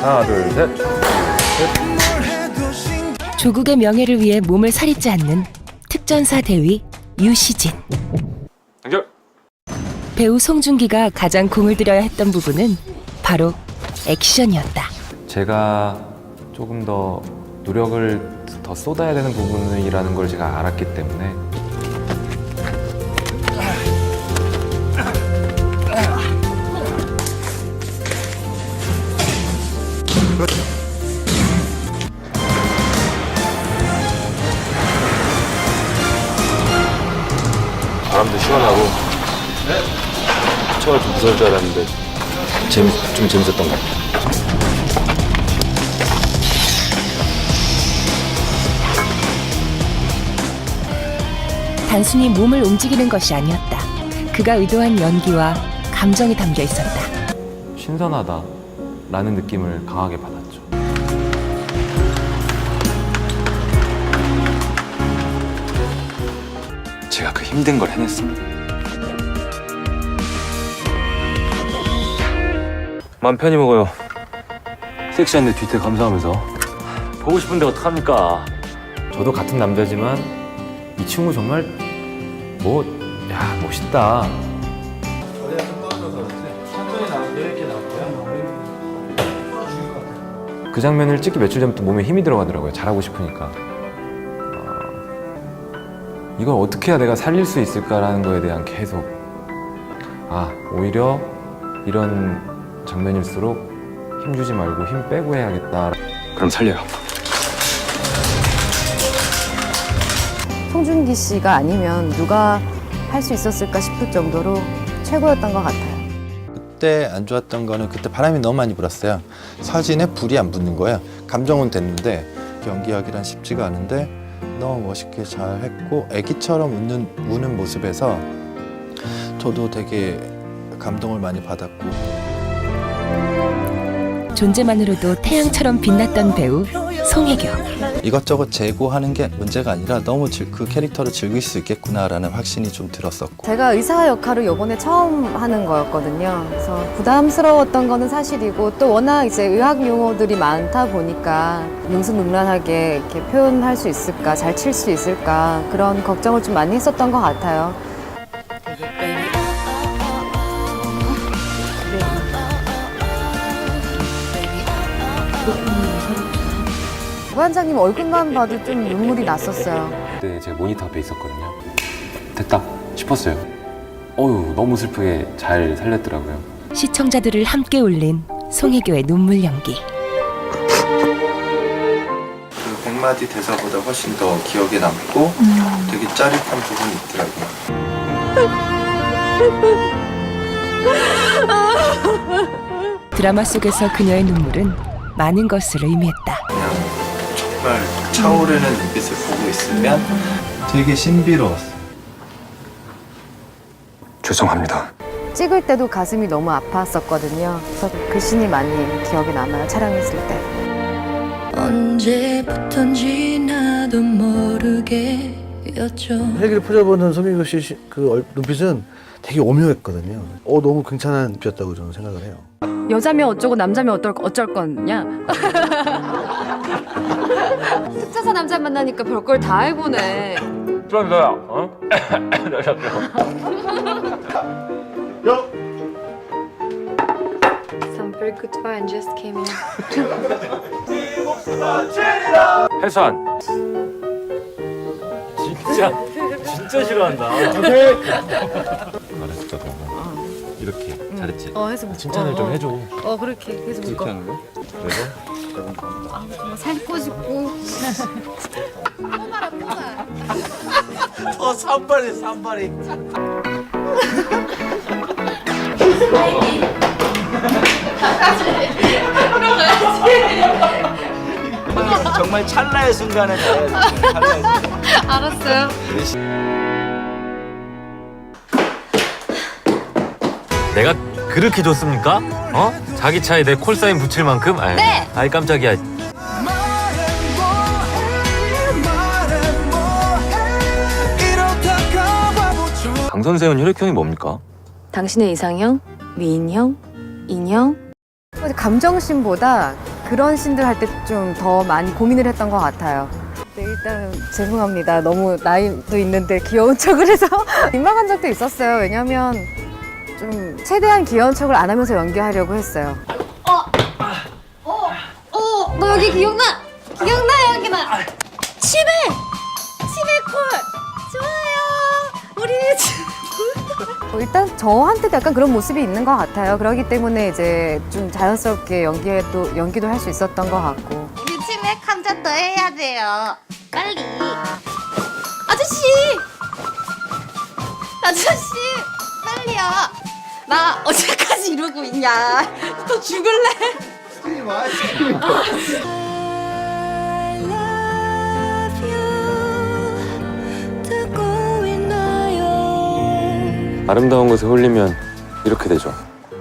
하나, 둘, 셋. 조국의 명예를 위해 몸을 사리지 않는 특전사 대위 유시진. 연결. 배우 송중기가 가장 공을 들여야 했던 부분은 바로 액션이었다. 제가 조금 더 노력을 더 쏟아야 되는 부분이라는 걸 제가 알았기 때문에 시원하고 처음에 좀 무서울 줄 알았는데 재밌, 좀 재밌었던 것 같아요. 단순히 몸을 움직이는 것이 아니었다. 그가 의도한 연기와 감정이 담겨 있었다. 신선하다라는 느낌을 강하게 받았죠. 제가 그 힘든 걸 해냈습니다. 맘 편히 먹어요. 섹시한데 뒤태 감사하면서 보고 싶은데 어떡합니까? 저도 같은 남자지만 이 친구 정말 뭐, 야, 멋있다. 그 장면을 찍기 며칠 전부터 몸에 힘이 들어가더라고요. 잘하고 싶으니까. 어, 이걸 어떻게 해야 내가 살릴 수 있을까라는 거에 대한 계속. 아, 오히려 이런 장면일수록 힘 주지 말고 힘 빼고 해야겠다. 그럼 살려요. 송중기 씨가 아니면 누가 할 수 있었을까 싶을 정도로 최고였던 것 같아요. 그때 안 좋았던 거는 그때 바람이 너무 많이 불었어요. 사진에 불이 안 붙는 거예요. 감정은 됐는데 연기하기란 쉽지가 않은데 너무 멋있게 잘 했고 애기처럼 웃는 우는 모습에서 저도 되게 감동을 많이 받았고. 존재만으로도 태양처럼 빛났던 배우 송혜교. 이것저것 재고하는 게 문제가 아니라 너무 즐- 그 캐릭터를 즐길 수 있겠구나라는 확신이 좀 들었었고 제가 의사 역할을 요번에 처음 하는 거였거든요. 그래서 부담스러웠던 거는 사실이고 또 워낙 이제 의학 용어들이 많다 보니까 능수능란하게 이렇게 표현할 수 있을까, 잘 칠 수 있을까 그런 걱정을 좀 많이 했었던 것 같아요. 부반장님 얼굴만 봐도 좀 눈물이 났었어요. 그때 제가 모니터 앞에 있었거든요. 됐다 싶었어요. 어유 너무 슬프게 잘 살렸더라고요. 시청자들을 함께 울린 송혜교의 눈물 연기. 그 백마디 대사보다 훨씬 더 기억에 남고 되게 짜릿한 부분이 있더라고요. 드라마 속에서 그녀의 눈물은 많은 것을 의미했다. 정말 차오르는 눈빛을 보고 있으면 되게 신비로웠어요. 죄송합니다. 찍을 때도 가슴이 너무 아팠었거든요. 그래서 그 신이 많이 기억에 남아요. 촬영했을 때. 언제부턴지 나도 모르게였죠. 헬기를 퍼져보는 송민교 씨그 얼- 눈빛은 되게 오묘했거든요. 어 너무 괜찮은 눈빛이었다고 저는 생각을 해요. 여자면 어쩌고 남자면 어떨 어쩔 거냐? 특자사 남자 만나니까 별걸 다 해보네. 좀 더야, 어? Some very good wine just came in. 해산. 진짜, 진짜 싫어한다. 잘했다 너무. 이렇게 잘했지. 어 해서 칭찬을 좀 해줘. 어 그렇게 해서 하는 거? 살고 싶고. 어 산발이 산발이. 정말 찰나의 순간에 가야지. 찰나의 순간. 알았어요. 내가 그렇게 좋습니까? 어? 자기 차에 내 콜사인 붙일 만큼? 네! 아이 깜짝이야. 강 선생은 혈액형이 뭡니까? 당신의 이상형, 미인형, 인형. 감정씬보다 그런 씬들 할 때 좀 더 많이 고민을 했던 것 같아요. 네, 일단 죄송합니다. 너무 나이도 있는데 귀여운 척을 해서 민망한 적도 있었어요. 왜냐면 좀 최대한 귀여운 척을 안 하면서 연기하려고 했어요. 어, 너 여기 기억나? 기억나 여기 나. 치매, 치매 콜. 좋아요. 우리 집. 어, 일단 저한테도 약간 그런 모습이 있는 것 같아요. 그렇기 때문에 이제 좀 자연스럽게 연기도 연기도 할 수 있었던 것 같고. 우리 치매 감자 더 해야 돼요. 빨리. 아저씨. 아저씨, 빨리요. 나 언제까지 이러고 있냐? 또 죽을래? 아름다운 것에 홀리면 이렇게 되죠.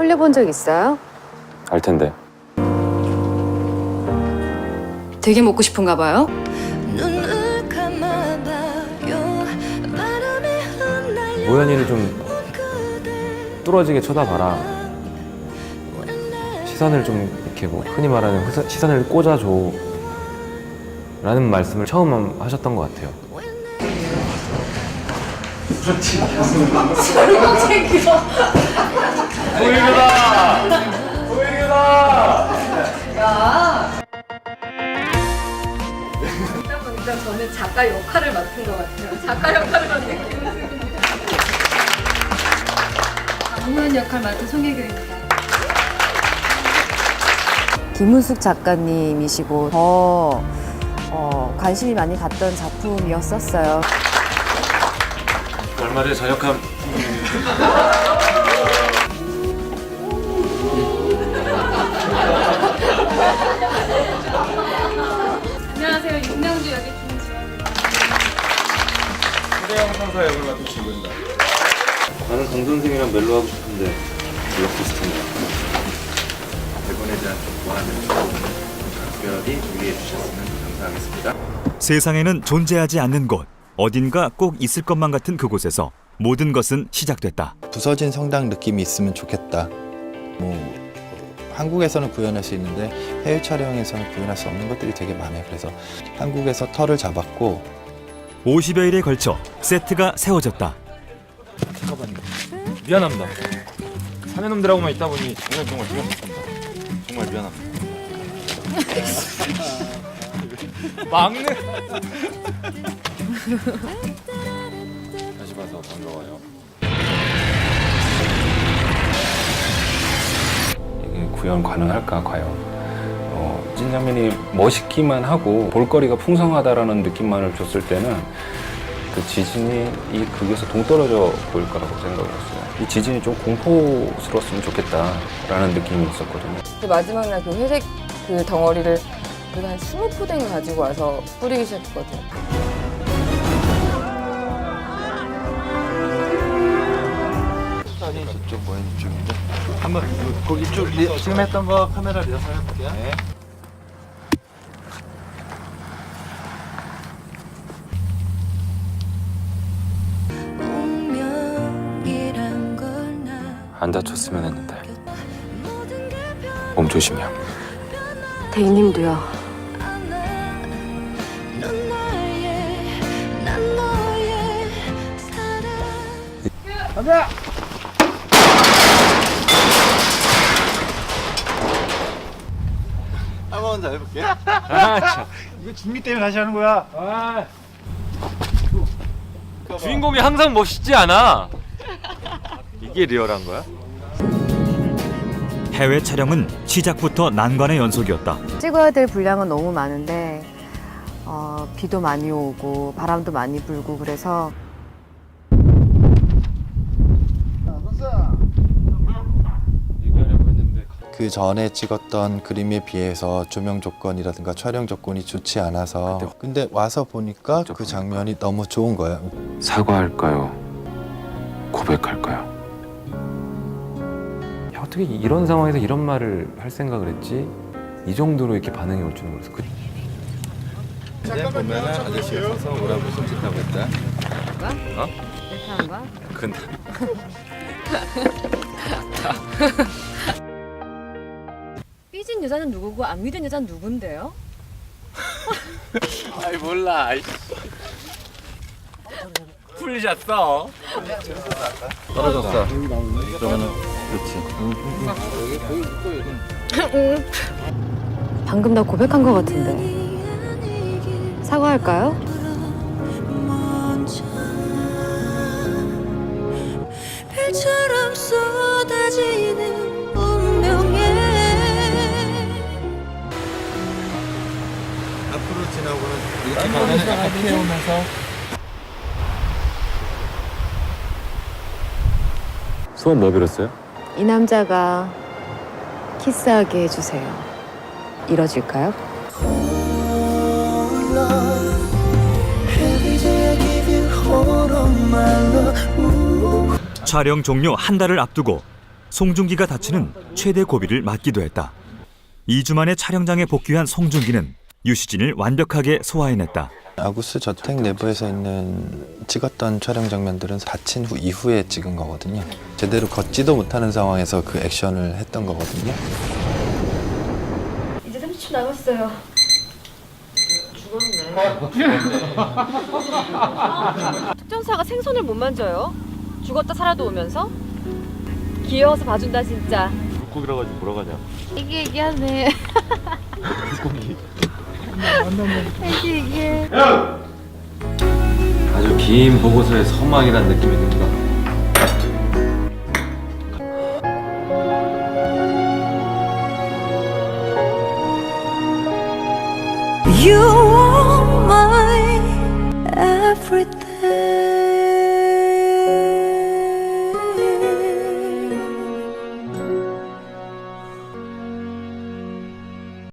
홀려본 적 있어요? 알 텐데. 되게 먹고 싶은가 봐요? 모연이를 좀 뚫어지게 쳐다봐라. 시선을 좀 이렇게 뭐 흔히 말하는 시선을 꽂아줘. 라는 말씀을 처음 하셨던 것 같아요. 보니까 저는 작가 역할을 맡은 것 같아요. 작가 역할을 맡은 느 낌. 장면 역할 맡은 송혜교입니다. 김은숙 작가님이시고 더 어, 관심이 많이 갔던 작품이었었어요. 얼마 전에 전역한 안녕하세요. 윤명주 역의 김지원입니다. 나는 강 선생이랑 멜로 하고 싶은데 비슷한데. 대본에 대한 좀 보완을 각별히 준비해 주셨으면 감사하겠습니다. 세상에는 존재하지 않는 곳, 어딘가 꼭 있을 것만 같은 그곳에서 모든 것은 시작됐다. 부서진 성당 느낌이 있으면 좋겠다. 뭐 한국에서는 구현할 수 있는데 해외 촬영에서는 구현할 수 없는 것들이 되게 많아요. 그래서 한국에서 털을 잡았고 50여일에 걸쳐 세트가 세워졌다. 미안합니다. 사내 놈들하고만 있다 보니 정말 정말 미안합니다. 정말 미안합니다. 막내. 다시 봐서 반가워요. 이게 구현 가능할까 과연 어, 찐장면이 멋있기만 하고 볼거리가 풍성하다라는 느낌만을 줬을 때는 그 지진이 이 극에서 동떨어져 보일 거라고 생각을 했어요. 이 지진이 좀 공포스러웠으면 좋겠다라는 느낌이 있었거든요. 그 마지막 날 그 회색 그 덩어리를 그한 20포대인가 가지고 와서 뿌리기 시작했거든요. 저쪽 모인 쪽인데 한번 거기 쪽 리, 지금 했던 거 카메라 리허설 해볼게요. 안 다쳤으면 했는데 몸 조심해요. 대인님도요. 너의 사랑 한번 더 해볼게요. 이거 준비 때문에 다시 하는 거야. 주인공이 항상 멋있지 않아. 이게 리얼한 거야? 해외 촬영은 시작부터 난관의 연속이었다. 찍어야 될 분량은 너무 많은데 어, 비도 많이 오고 바람도 많이 불고 그래서 그 전에 찍었던 그림에 비해서 조명 조건이라든가 촬영 조건이 좋지 않아서 근데 와서 보니까 그 장면이 너무 좋은 거예요. 사과할까요? 고백할까요? 야, 어떻게 이런 상황에서 이런 말을 할 생각을 했지? 이 정도로 이렇게 반응이 올 줄은 몰랐어. 그, 이제 보면은 아저씨가 서서 뭐라고 손짓하고 있다. 이렇게 한 거야? 근데 삐진 여자는 누구고 안 믿은 여자는 누군데요? 아이 몰라. 풀리셨어. 떨어졌어. 그러면은 그렇지. 방금 나 고백한 것 같은데. 사과할까요? 별처럼 쏟아지는 운명에 앞으로 지나고는 이렇게 가면은 약간 피해오면서 소원 뭐 빌었어요? 이 남자가 키스하게 해주세요. 이뤄질까요? 촬영 종료 한 달을 앞두고 송중기가 다치는 최대 고비를 맞기도 했다. 2주 만에 촬영장에 복귀한 송중기는 유시진을 완벽하게 소화해냈다. 아구스 저택 내부에서 있는 찍었던 촬영 장면들은 다친 후 이후에 찍은 거거든요. 제대로 걷지도 못하는 상황에서 그 액션을 했던 거거든요. 이제 30초 남았어요. 죽었네. 특전사가 생선을 못 만져요. 죽었다 살아도 오면서 귀여워서 봐준다 진짜. 물고기라 가지고 뭐라 가냐. 애기 애기하네. 애기 아주 긴 보고서의 서막이란 느낌이 듭니다. You are my everything